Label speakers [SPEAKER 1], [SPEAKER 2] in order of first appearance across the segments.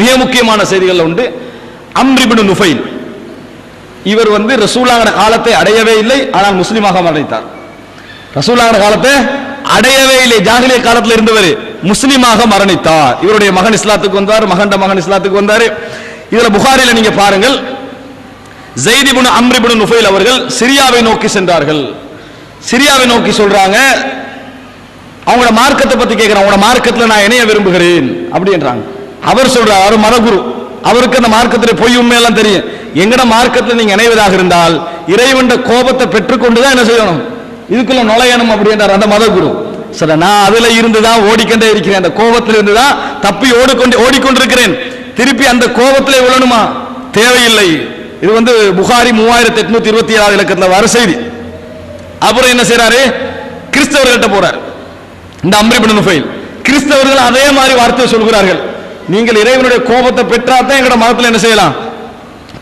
[SPEAKER 1] மிக முக்கியமான செய்திகள் உண்டு. அம்ரிபின் நுஃபைல். இவர் வந்து ரசூலாகிற காலத்தை அடையவே இல்லை ஆனால் முஸ்லீமாக மரணித்தார். ரசூலாகிற காலத்தை அடையவே இல்லை ஜாகிலிய காலத்தில் இருந்தவர் முஸ்லீமாக மரணித்தார். இவருடைய மகன் இஸ்லாத்துக்கு வந்தார் மகண்ட மகன் இஸ்லாத்துக்கு வந்தார். இதுல புகாரில நீங்க பாருங்கள் ஜெய்திபுன் அம்ரிபுன் நுஃபைல் அவர்கள் சிரியாவை நோக்கி சென்றார்கள். சிரியாவை நோக்கி சொல்றாங்க அவங்களோட மார்க்கத்தை பத்தி கேட்கிறேன் அவங்களோட மார்க்கத்தில் நான் இணைய விரும்புகிறேன் அப்படின்றாங்க அவர் சொல்றார் அவர் மதகுரு அவருக்கு அந்த மார்க்கத்தில் பொய் உண்மையெல்லாம் தெரியும். எங்கட மார்க்கத்தில் நீங்க இணைவதாக இருந்தால் இறைவன் கோபத்தை பெற்றுக்கொண்டு தான் என்ன செய்யணும்? இதுக்குள்ள நுழையணும் அப்படின்றார் அந்த மதகுரு. சரி நான் அதுல இருந்துதான் ஓடிக்கொண்டே இருக்கிறேன். அந்த கோபத்தில் இருந்து தான் தப்பி ஓடிக்கொண்டு ஓடிக்கொண்டிருக்கிறேன். திருப்பி அந்த கோபத்திலே விழணுமா தேவையில்லை. இது வந்து புகாரி மூவாயிரத்தி எட்நூத்தி இருபத்தி ஏழாவது இலக்கத்தில் வர செய்தி. அப்புறம் என்ன செய்யறாரு கிறிஸ்தவர்கள்ட்ட போறார். இந்த அம்ரிபின் நுஃபைல். கிறிஸ்தவர்கள் அதே மாதிரி வார்த்தை சொல்கிறார்கள். நீங்கள் இறைவனுடைய கோபத்தை பெற்றாதான் எங்களோட மதத்தில் என்ன செய்யலாம்?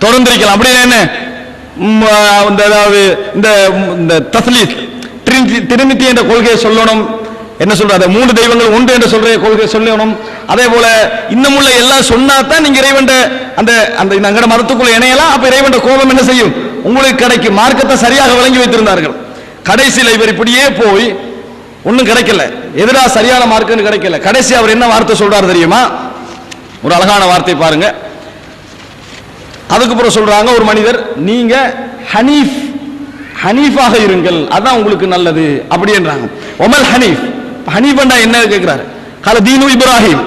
[SPEAKER 1] தொடர்ந்திருக்கலாம். அப்படின்னா என்ன? ம், இந்த அதாவது இந்த இந்த தஸ்லீத் திருநித்தி என்ற கொள்கையை சொல்லணும். என்ன சொல்றாரு? மூன்று தெய்வங்கள் ஒன்று என்று சொல்ற கொள்கை சொல்லணும். அதே போல இன்னமுள்ள எல்லாம் சொன்னா தான் நீங்க இறைவன் அந்த அந்த எங்கட மரத்துக்குள்ள இணையலாம். அப்ப இறைவன் கோபம் என்ன செய்யும்? உங்களுக்கு கிடைக்கும் மார்க்கத்தை சரியாக விளங்கி வைத்திருந்தார்கள். கடைசியில் இவர் இப்படியே போய் ஒன்றும் கிடைக்கல. எதிராக சரியான மார்க்குன்னு கிடைக்கல. கடைசி அவர் என்ன வார்த்தை சொல்றாரு தெரியுமா? ஒரு அழகான வார்த்தை பாருங்க. அதுக்கப்புறம் சொல்றாங்க ஒரு மனிதர் நீங்க ஹனீஃப் ஹனீஃபாக இருங்கள் அதான் உங்களுக்கு நல்லது அப்படின்றாங்க ஒமல் ஹனீஃப். ஹனீஃபண்டா என்ன கேட்கிறாரு? கல தீனு இப்ராஹிம்.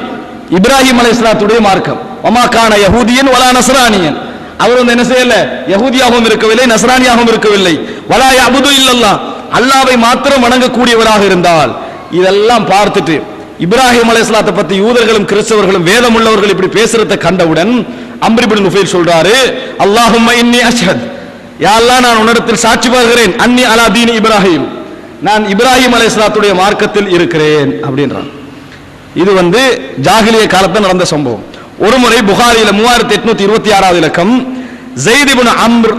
[SPEAKER 1] இப்ராஹிம் அலைஹிஸ்ஸலாத்துடைய மார்க்கம். ஒமாக்கான கான யஹூதியன் வலா நசரானியன் அவர் வந்து என்ன செய்யல? யஹூதியாகவும் இருக்கவில்லை நசரானியாகவும் இருக்கவில்லை. வலா யஅபுது இல்லல்லாஹ். அல்லாவை மாத்திரம் வணங்கக்கூடியவராக இருந்தால் இதெல்லாம் பார்த்துட்டு இப்ராஹிம் அலைஹிஸ்ஸலாத்தை பத்தி யூதர்களும் கிறிஸ்தவர்களும் வேதம் உள்ளவர்கள் இப்படி பேசுறதை கண்டவுடன் அம்ரிபின் நுஃபைல் சொல்றாரு அல்லாஹும் இன்னி அஷ்ஹத். யா அல்லாஹ் நான் உன்னிடத்தில் சாட்சி பார்க்கிறேன் அன்னி அலாதீன் இப்ராஹிம். நான் இப்ராஹிம் அலைஹிஸ்ஸலாத்துடைய மார்க்கத்தில் இருக்கிறேன் அப்படின்றான். இது வந்து ஜாகிலிய காலத்தில் நடந்த சம்பவம். ஒரு முறை புகாரியில மூவாயிரத்தி எட்நூத்தி இருபத்தி ஆறாவது இலக்கம் ஜெய்திபுன் அம்ர்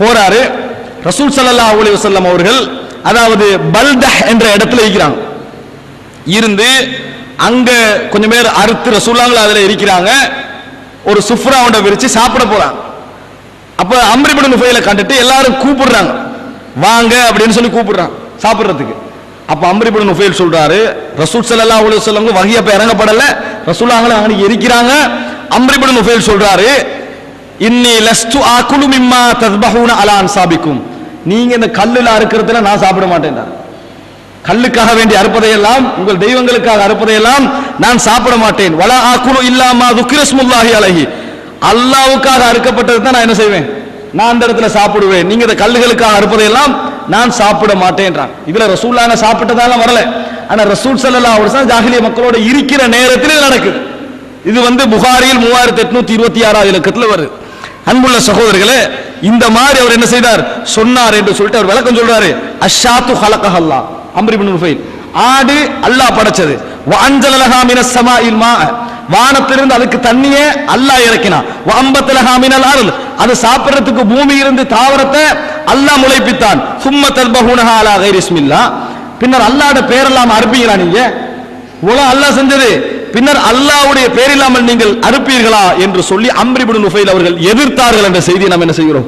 [SPEAKER 1] போறாரு. ரசூல் சல்லா அலி வசல்லம் அவர்கள் அதாவது பல்தஹ் என்ற இடத்துல இருக்கிறாங்க. இருந்து அங்க கொஞ்சம் பேர் அறுத்து ரசூல்லாங்கள அதுல இருக்கிறாங்க ஒரு சுஃப்ராவோட விரிச்சு சாப்பிட போறாங்க. அப்ப அம்ரிபுன் நுஃபைல கண்டுட்டு எல்லாரும் கூப்பிடுறாங்க. வாங்க அப்படின்னு சொல்லி கூப்பிடுறாங்க சாப்பிடுறதுக்கு. அப்ப அம்ரிபுன் நுஃபைல் சொல்றாரு ரசூல் சல்லா அலைஹி சொல்லுங்க வஹி அப்ப இறங்கப்படல. ரசூலாங்கள அங்க இருக்கிறாங்க அம்ரிபுன் நுஃபைல் சொல்றாரு இன்னி லஸ்து ஆக்குலு மிம்மா தத்பஹூன அலா அன்சாபிக்கும். நீங்க இந்த கல்லுல அறுக்கிறதுல நான் சாப்பிட மாட்டேன் கல்லுக்காக வேண்டி அறுப்பதையெல்லாம் உங்கள் தெய்வங்களுக்காக அறுப்பதையெல்லாம் நான் சாப்பிட மாட்டேன். வள ஆக்குலு இல்லாமா துக்கிரஸ்முல்லாஹி அழகி அல்லாவுக்காக அறுக்கப்பட்டது தான் நான் என்ன செய்வேன்? நான் அந்த இடத்துல சாப்பிடுவேன். நீங்க இந்த கல்லுகளுக்காக அறுப்பதையெல்லாம் நான் சாப்பிட மாட்டேன்றான். இதுல ரசூல்லான சாப்பிட்டதாலாம் வரல. ஆனா ரசூல் சல்லா அவர் வஸல்லம் மக்களோட இருக்கிற நேரத்தில் நடக்குது. இது வந்து புகாரியில் மூவாயிரத்தி எட்நூத்தி இருபத்தி ஆறாவது இலக்கத்தில் வருது. அன்புள்ள சகோதரர்களே இந்த மாதிரி அவர் என்ன செய்தார்? சொன்னார் என்று சொல்லிட்டு அவர் விளக்கம் சொல்றாரு. அஷாத்து ஹலகஹல்லா அம்ரிபின் உஃபைல் ஆடு அல்லாஹ் படைச்சது. வாஞ்சலலஹா சமா இல் மா. வானத்திலிருந்து அதுக்கு தண்ணியே அல்லாஹ் இறக்கினான். வம்பத்தலஹா மினல் அருள். அது சாப்பிடுறதுக்கு பூமி இருந்து தாவரத்தை அல்லாஹ் முளைப்பித்தான். சும்ம தல்பஹுனஹா அலா கைரிஸ்மில்லா பின்னர் அல்லாஹ்ட பேரெல்லாம் அறுப்பீங்களா நீங்க. உலகம் அல்லாஹ் செஞ்சது. பின்னர் அல்லாவுடைய பேர் இல்லாமல் நீங்கள் அறுப்பீர்களா என்று சொல்லி அம்ரிபுடன் நுஃபைல் அவர்கள் எதிர்த்தார்கள் என்ற செய்தியை நாம் என்ன செய்கிறோம்?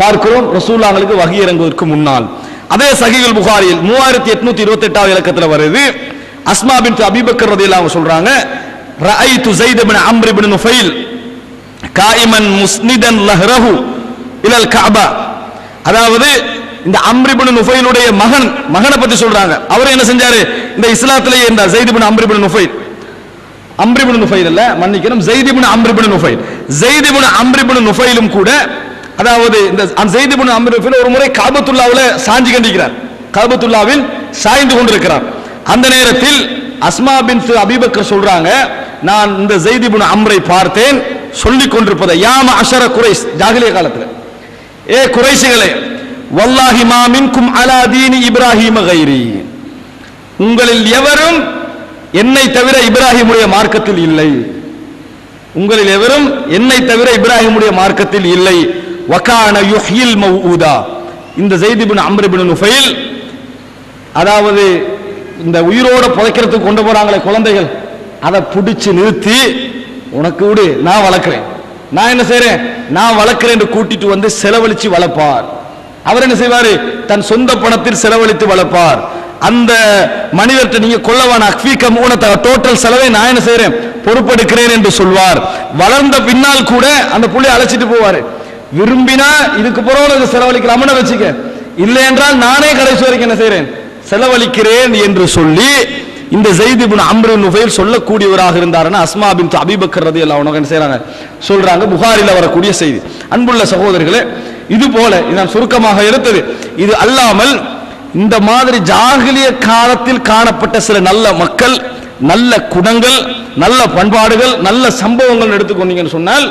[SPEAKER 1] பார்க்கிறோம். ரசூல்லாங்களுக்கு வகி இறங்குவதற்கு முன்னால். அதே சகிகள் புகாரியில் மூவாயிரத்தி எட்நூத்தி இருபத்தி எட்டாவது இலக்கத்தில் வருது. அஸ்மா பின் அபிபக்கர் அவங்க சொல்றாங்க ரஐது ஸைத் பின் அம்ர் பின் நுஃபைல் காயிமன் முஸ்னிதன் லஹ்ரஹு இலல் கஅபா. அதாவது இந்த அம்ரிபின் நுஃபைலுடைய மகன் மகனை பத்தி சொல்றாங்க. அவர் என்ன செஞ்சாரு? இந்த இஸ்லாத்திலேயே இந்த Zayd Amr ibn Nufayl. Amr ibn Nufayl அல்ல மன்னிக்கணும். ஜெய்திபுன் அம்ரிபின் நுஃபைல். ஜெய்திபுன் அம்ரிபின் நுஃபைலும் கூட அதாவது இந்த ஜெய்திபுன் அம்ரிபின் ஒரு முறை காபத்துல்லாவில் சாஞ்சி கண்டிக்கிறார். காபத்துல்லாவில் சாய்ந்து கொண்டிருக்கிறார். அந்த நேரத்தில் அஸ்மா பின் அபிபக்கர் சொல்றாங்க நான் இந்த ஜெய்திபுன் அம்ரை பார்த்தேன். சொல்லிக் கொண்டிருப்பதை யாம அஷர குறைஸ் ஜாகிலிய காலத்தில். ஏ குறைசிகளே வல்லாஹி மா அலாதீன் அலா தீனி இப்ராஹிம கைரி. உங்களில் எவரும் என்னை தவிர இப்ராஹிமுடைய மார்க்கத்தில் இல்லை. உங்களில் எவரும் என்னை தவிர இப்ராஹிமுடைய மார்க்கத்தில் இல்லை. வக்கான யுஹ்யில் மவுதா இந்த ஜெய்திபின் அம்ரிபின் நுஃபைல் அதாவது இந்த உயிரோட புதைக்கிறதுக்கு கொண்டு போறாங்களே குழந்தைகள் அதை பிடிச்சு நிறுத்தி உனக்கு விடு நான் வளர்க்கிறேன். நான் என்ன செய்யறேன் நான் வளர்க்கிறேன் என்று கூட்டிட்டு வந்து செலவழிச்சு வளர்ப்பார். அவர் என்ன செய்வாரு? தன் சொந்த பணத்தில் செலவழித்து வளர்ப்பார். அந்த மனிதர்கிட்ட நீங்க கொள்ளவான அக்வீக்க மூணத்தை டோட்டல் செலவை நான் என்ன செய்யறேன் பொறுப்பெடுக்கிறேன் என்று சொல்வார். வளர்ந்த பின்னால் கூட அந்த புள்ளி அழைச்சிட்டு போவாரு. விரும்பினா இதுக்கு பிறகு செலவழிக்கலாம்னு வச்சுக்க. இல்லை என்றால் நானே கடைசி வரைக்கும் என்ன செய்யறேன் செலவழிக்கிறேன் என்று சொல்லி இந்த ஜெயித் இப்னு அம்ரு நுஃபைல் சொல்லக்கூடியவராக இருந்தாருன்னா அஸ்மா பின் அபிபக்கர் ரதி எல்லாம் உனக்கு என்ன செய்யறாங்க சொல்றாங்க. புகாரில் வரக்கூடிய செய்தி. அன்புள்ள சகோதரர்களே இது போல இதான் நான் சுருக்கமாக எடுத்தது. இது அல்லாமல் இந்த மாதிரி ஜாகிலிய காலத்தில் காணப்பட்ட சில நல்ல மக்கள் நல்ல குணங்கள் நல்ல பண்பாடுகள் நல்ல சம்பவங்கள் எடுத்துக்கொண்டீங்கன்னு சொன்னால்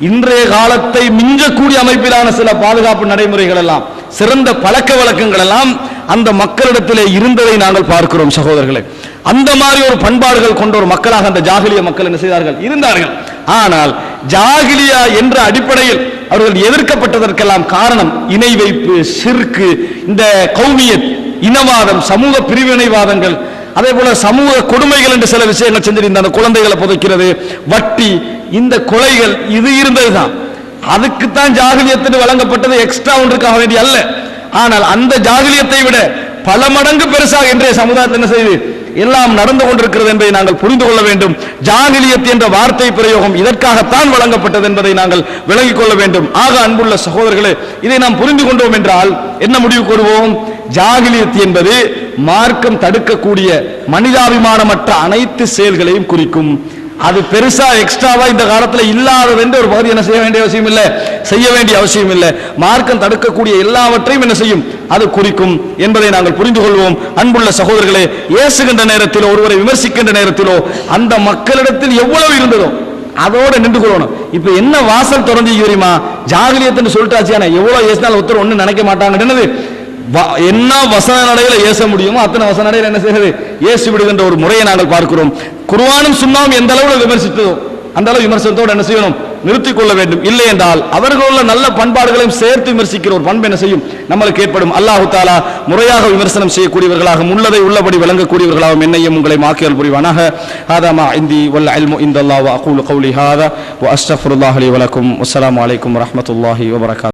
[SPEAKER 1] இன்றைய காலத்தை மிஞ்சக்கூடிய அமைப்பிலான சில பாதுகாப்பு நடைமுறைகள் எல்லாம் சிறந்த பழக்க வழக்கங்கள் எல்லாம் அந்த மக்களிடத்திலே இருந்ததை நாங்கள் பார்க்கிறோம் சகோதரர்களே. அந்த மாதிரி ஒரு பண்பாடுகள் கொண்ட ஒரு மக்களாக அந்த ஜாகிலிய மக்கள் என்ன செய்தார்கள்? இருந்தார்கள். ஆனால் ஜாகிலியா என்ற அடிப்படையில் அவர்கள் எதிர்க்கப்பட்டதற்கெல்லாம் காரணம் இணை வைப்பு சிறுக்கு இந்த கௌமியத் இனவாதம் சமூக பிரிவினைவாதங்கள் அதே போல சமூக கொடுமைகள் என்று சில விஷயங்கள் செஞ்சிருந்த அந்த குழந்தைகளை புதைக்கிறது. வட்டி இந்த கொலைகள் இது இருந்ததுதான். அதுக்குத்தான் ஜாகிலியத்துக்கு வழங்கப்பட்டது எக்ஸ்ட்ரா ஒன்றுக்காக வேண்டிய அல்ல. ஆனால் அந்த ஜாகிலியத்தை விட பல மடங்கு பெருசாக இன்றைய சமுதாயத்தை என்ன செய்யுது எல்லாம் நடந்து கொண்டிருக்கிறது என்பதை நாங்கள் புரிந்து கொள்ள வேண்டும். ஜாகிலியத் என்ற வார்த்தை பிரயோகம் இதற்காகத்தான் வழங்கப்பட்டது என்பதை நாங்கள் விலகிக் கொள்ள வேண்டும். ஆக அன்புள்ள சகோதரர்களே இதை நாம் புரிந்து கொண்டோம் என்றால் என்ன முடிவு கூறுவோம்? ஜாகிலியத் என்பது மார்க்கம் தடுக்கக்கூடிய மனிதாபிமானமற்ற அனைத்து செயல்களையும் குறிக்கும். அது பெருசா எக்ஸ்ட்ராவா இந்த காலத்துல இல்லாதது என்று ஒரு பகுதி என்ன செய்ய வேண்டிய அவசியம் இல்லை. செய்ய வேண்டிய அவசியம் இல்லை. மார்க்கம் தடுக்கக்கூடிய எல்லாவற்றையும் என்ன செய்யும்? அது குறிக்கும் என்பதை நாங்கள் புரிந்து கொள்வோம். அன்புள்ள சகோதரர்களே ஏசுகின்ற நேரத்திலோ ஒருவரை விமர்சிக்கின்ற நேரத்திலோ அந்த மக்களிடத்தில் எவ்வளவு இருந்ததோ அதோட நின்று கொள்ளணும். இப்ப என்ன வாசல் திறந்து தெரியுமா? ஜாகிரியத்துன்னு சொல்லிட்டாச்சு. எவ்வளவு ஏசினாலும் ஒருத்தர் ஒண்ணு நினைக்க மாட்டாங்க என்னது? வ- என்ன வசன நடையில ஏச முடியுமோ அத்தனை வசன நடையில என்ன செய்யறது ஏசி விடுகின்ற ஒரு முறையை நாங்கள் பார்க்கிறோம். குருவானும் சுன்னாவும் எந்த அளவில் விமர்சித்ததோ அந்த அளவு விமர்சனத்தோடு என்ன செய்யணும்? நிறுத்திக் கொள்ள வேண்டும். இல்லை என்றால் அவர்கள் உள்ள நல்ல பண்பாடுகளையும் சேர்த்து விமர்சிக்கிற ஒரு பண்பு என்ன செய்யும்? நம்மளுக்கு ஏற்படும். அல்லாஹு தாலா முறையாக விமர்சனம் செய்யக்கூடியவர்களாக உள்ளதை உள்ளபடி விளங்கக்கூடியவர்களாகவும் என்னையும் உங்களை மாக்கியல் புரிவானாக. ஹாதாமா இந்தி வல்ல அல்மு இந்த அல்லாஹ் அகூல் கௌலி ஹாதா. வ அலி வலக்கும் அஸ்லாம் அலைக்கும் வரஹ்மத்துல்லாஹி வபரகாத்